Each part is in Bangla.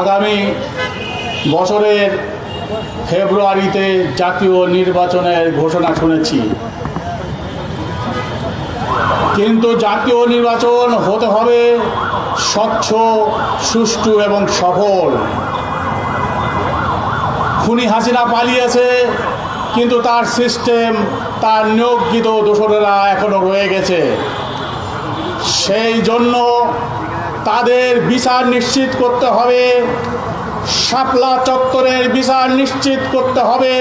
আগামী বছরের ফেব্রুয়ারিতে জাতীয় নির্বাচনের ঘোষণা শুনেছি। কিন্তু জাতীয় নির্বাচন হতে হবে স্বচ্ছ, সুষ্ঠু এবং সফল। খুনি হাসিনা পালিয়েছে, কিন্তু তার সিস্টেম তার নিয়োগিত দোসরেরা এখনও রয়ে গেছে। সেই জন্য তাদের বিচার নিশ্চিত করতে হবে। শাপলা চত্বরের বিচার নিশ্চিত করতে হবে।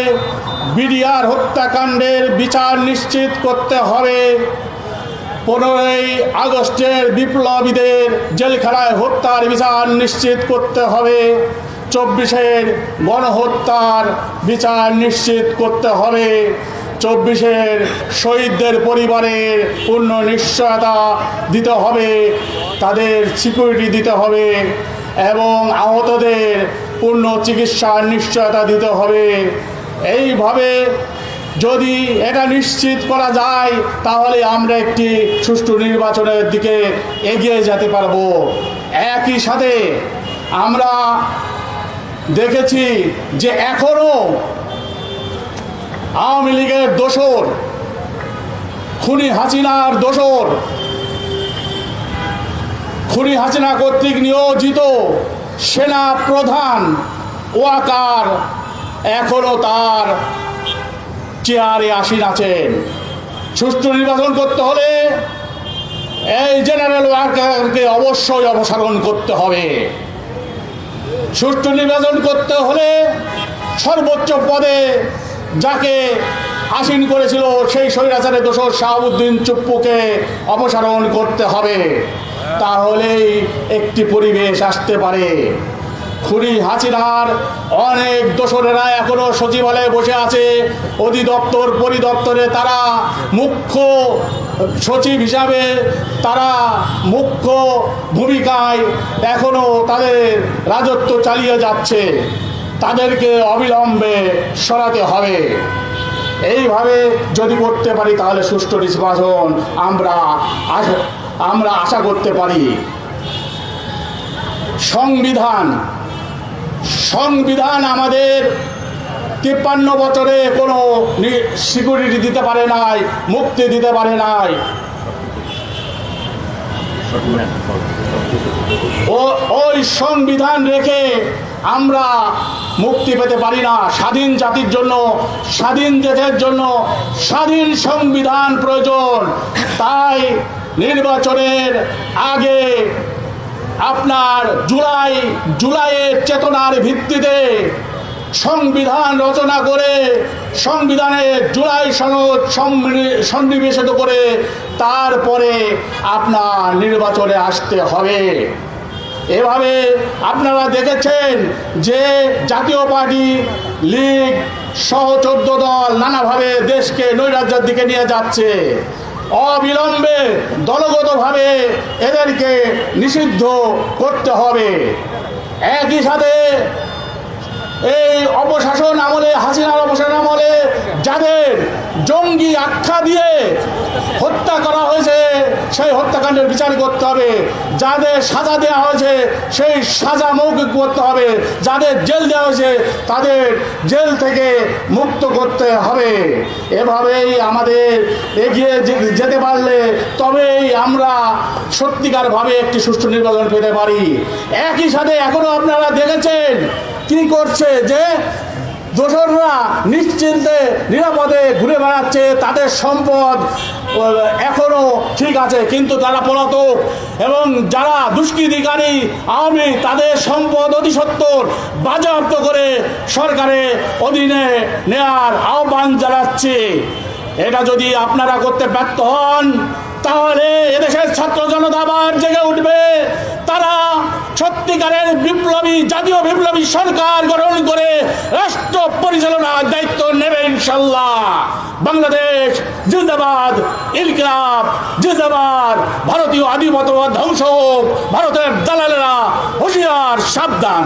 বিডিআর হত্যাকাণ্ডের বিচার নিশ্চিত করতে হবে। পনেরোই আগস্টের বিপ্লবীদের জেলখানায় হত্যার বিচার নিশ্চিত করতে হবে। চব্বিশের গণহত্যার বিচার নিশ্চিত করতে হবে। চব্বিশের শহীদদের পরিবারের পূর্ণ নিশ্চয়তা দিতে হবে, তাদের সিকিউরিটি দিতে হবে এবং আহতদের পূর্ণ চিকিৎসার নিশ্চয়তা দিতে হবে। এইভাবে যদি এটা নিশ্চিত করা যায়, তাহলে আমরা একটি সুষ্ঠু নির্বাচনের দিকে এগিয়ে যেতে পারব। একই সাথে আমরা দেখেছি যে এখনও আওয়ামী লীগের দোসর খুনি হাসিনার দোসর খুনি হাসিনা কর্তৃক নিয়োজিত সেনা প্রধান ওয়াকার এখনও তার চেয়ারে আসীন আছেন। সুষ্ঠু নির্বাচন করতে হলে এই জেনারেল ওয়ার্কারকে অবশ্যই অপসারণ করতে হবে। সুষ্ঠু নির্বাচন করতে হলে সর্বোচ্চ পদে যাকে আসীন করেছিল সেই স্বৈরাচারের দোষর শাহাবুদ্দিন চুপ্পুকে অপসারণ করতে হবে। তাহলেই একটি পরিবেশ আসতে পারে। খুনি হাসিনার অনেক দোসরেরা এখনও সচিবালয়ে বসে আছে। অধিদপ্তর, পরিদপ্তরে তারা মুখ্য সচিব হিসাবে তারা মুখ্য ভূমিকায় এখনও তাদের রাজত্ব চালিয়ে যাচ্ছে। তাদেরকে অবিলম্বে সরাতে হবে। এইভাবে যদি করতে পারি, তাহলে সুষ্ঠু নির্বাচন আমরা আমরা আশা করতে পারি। সংবিধান সংবিধান আমাদের তিপ্পান্ন বছরে কোনো সিকিউরিটি দিতে পারে নাই, মুক্তি দিতে পারে নাই। ও, ওই সংবিধান রেখে আমরা মুক্তি পেতে পারি না। স্বাধীন জাতির জন্য, স্বাধীন দেশের জন্য স্বাধীন সংবিধান প্রয়োজন। তাই নির্বাচনের আগে আপনার জুলাই, জুলাইয়ের চেতনার ভিত্তিতে সংবিধান রচনা করে সংবিধানে জুলাই সনদ সন্নিবেশিত করে, তারপরে আপনার নির্বাচনে আসতে হবে। এভাবে আপনারা দেখেছেন যে জাতীয় পার্টি লীগ সহ চোদ্দ দল নানাভাবে দেশকে নৈরাজ্যের দিকে নিয়ে যাচ্ছে। অবিলম্বে দলগতভাবে এদেরকে নিষিদ্ধ করতে হবে। একই সাথে এই অপশাসন আমলে, হাসিনার অপশাসন আমলে যাদের জঙ্গি আখ্যা দিয়ে সেই হত্যাকাণ্ডের বিচার করতে হবে। যাদের সাজা দেওয়া হয়েছে, সেই সাজা মৌখিক করতে হবে। যাদের জেল দেওয়া হয়েছে, তাদের জেল থেকে মুক্ত করতে হবে। এভাবেই আমাদের এগিয়ে যেতে পারলে তবেই আমরা সত্যিকারভাবে একটি সুষ্ঠু নির্বাচন পেতে পারি। একই সাথে এখনও আপনারা দেখেছেন কি করছে যে দোসররা নিশ্চিন্তে, নিরাপদে ঘুরে বেড়াচ্ছে। তাদের সম্পদ ও, এখনও ঠিক আছে কিন্তু তারা পলাতক এবং যারা দুষ্কৃতিকারী আওয়ামী তাদের সম্পদ অতি সত্তর বাজেয়াপ্ত করে সরকারের অধীনে নেয়ার আহ্বান জানাচ্ছে। এটা যদি আপনারা করতে ব্যর্থ হন তাহলে এদেশের ছাত্র জনতা আবার জেগে উঠবে। তারা সত্যিকারের বিপ্লবী জাতীয় বিপ্লবী সরকার গঠন করে রাষ্ট্র পরিচালনার দায়িত্ব নেবে। ইনশাল্লাহ বাংলাদেশ জিন্দাবাদ ইনকিলাব জিন্দাবাদ ভারতীয় আদিমতবাদ ধ্বংস হোক ভারতের দালালেরা হুঁশিয়ার সাবধান।